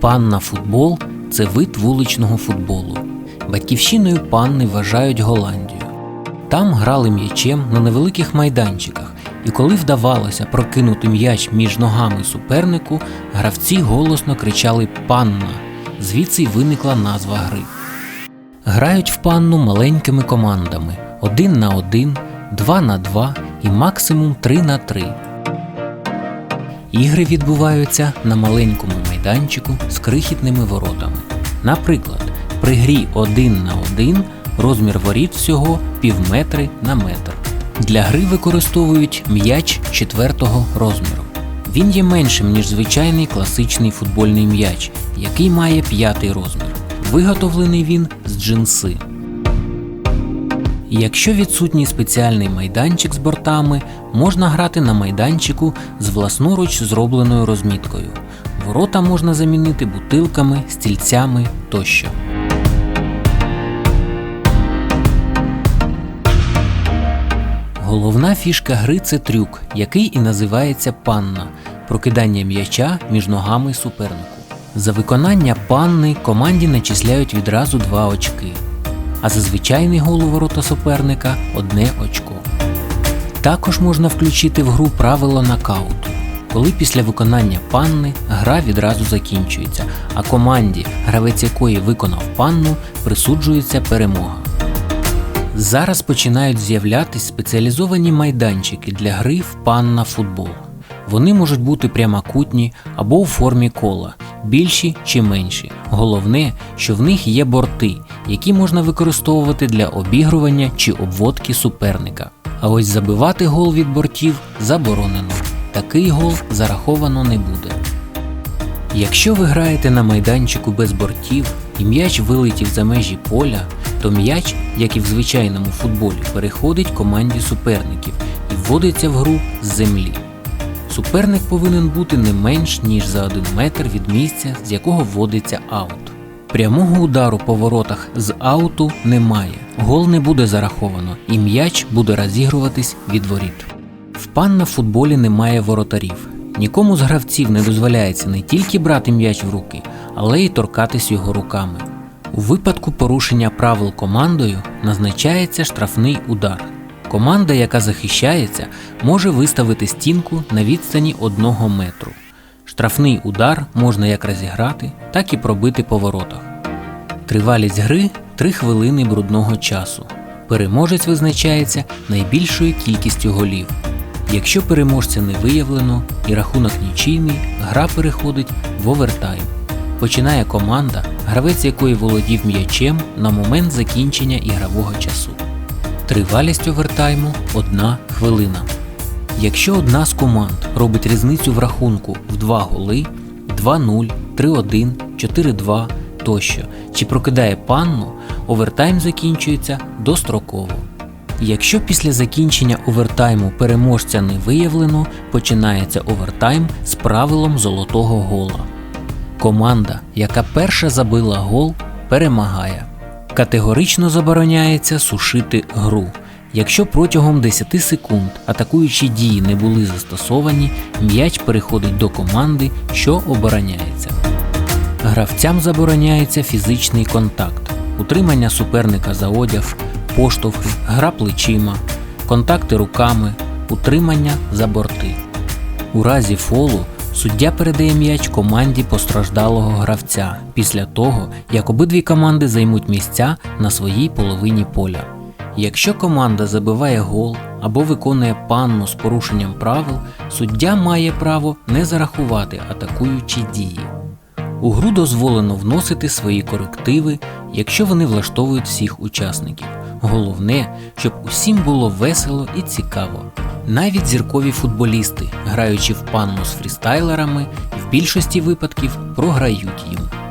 Панна футбол це вид вуличного футболу. Батьківщиною панни вважають Голландію. Там грали м'ячем на невеликих майданчиках, і коли вдавалося прокинути м'яч між ногами супернику, гравці голосно кричали Панна. Звідси й виникла назва гри. Грають в панну маленькими командами: 1 на 1, 2 на 2 і максимум 3 на 3. Ігри відбуваються на маленькому майданчику з крихітними воротами. Наприклад, при грі 1 на 1 розмір воріт всього півметри на метр. Для гри використовують м'яч четвертого розміру. Він є меншим, ніж звичайний класичний футбольний м'яч, який має п'ятий розмір. Виготовлений він з джинси. Якщо відсутній спеціальний майданчик з бортами, можна грати на майданчику з власноруч зробленою розміткою. Ворота можна замінити бутилками, стільцями тощо. Головна фішка гри це трюк, який і називається панна прокидання м'яча між ногами супернику. За виконання панни команді начисляють відразу два очки, а за звичайний гол у ворота суперника одне очко. Також можна включити в гру правило нокауту, коли після виконання панни гра відразу закінчується, а команді, гравець якої виконав панну, присуджується перемога. Зараз починають з'являтись спеціалізовані майданчики для гри в панна футбол. Вони можуть бути прямокутні або у формі кола, більші чи менші. Головне, що в них є борти, які можна використовувати для обігрування чи обводки суперника. А ось забивати гол від бортів заборонено. Такий гол зараховано не буде. Якщо ви граєте на майданчику без бортів і м'яч вилетів за межі поля, то м'яч, як і в звичайному футболі, переходить команді суперників і вводиться в гру з землі. Суперник повинен бути не менш ніж за один метр від місця, з якого вводиться аут. Прямого удару по воротах з ауту немає, гол не буде зараховано, і м'яч буде розігруватись від воріт. В пан на футболі немає воротарів. Нікому з гравців не дозволяється не тільки брати м'яч в руки, але й торкатись його руками. У випадку порушення правил командою назначається штрафний удар. Команда, яка захищається, може виставити стінку на відстані 1 метру. Штрафний удар можна як розіграти, так і пробити по воротах. Тривалість гри 3 хвилини брудного часу. Переможець визначається найбільшою кількістю голів. Якщо переможця не виявлено і рахунок нічийний, гра переходить в овертайм. Починає команда, гравець якої володів м'ячем на момент закінчення ігрового часу. Тривалість овертайму 1 хвилина. Якщо одна з команд робить різницю в рахунку в 2 голи 2-0, 3-1, 4-2 тощо, чи прокидає панну, овертайм закінчується достроково. Якщо після закінчення овертайму переможця не виявлено, починається овертайм з правилом золотого гола. Команда, яка перша забила гол, перемагає. Категорично забороняється сушити гру. Якщо протягом 10 секунд атакуючі дії не були застосовані, м'яч переходить до команди, що обороняється. Гравцям забороняється фізичний контакт, утримання суперника за одяг, поштовхи, гра плечима, контакти руками, утримання за борти. У разі фолу суддя передає м'яч команді постраждалого гравця після того, як обидві команди займуть місця на своїй половині поля. Якщо команда забиває гол або виконує панну з порушенням правил, суддя має право не зарахувати атакуючі дії. У гру дозволено вносити свої корективи, якщо вони влаштовують всіх учасників. Головне, щоб усім було весело і цікаво. Навіть зіркові футболісти, граючи в панну з фрістайлерами, в більшості випадків програють їм.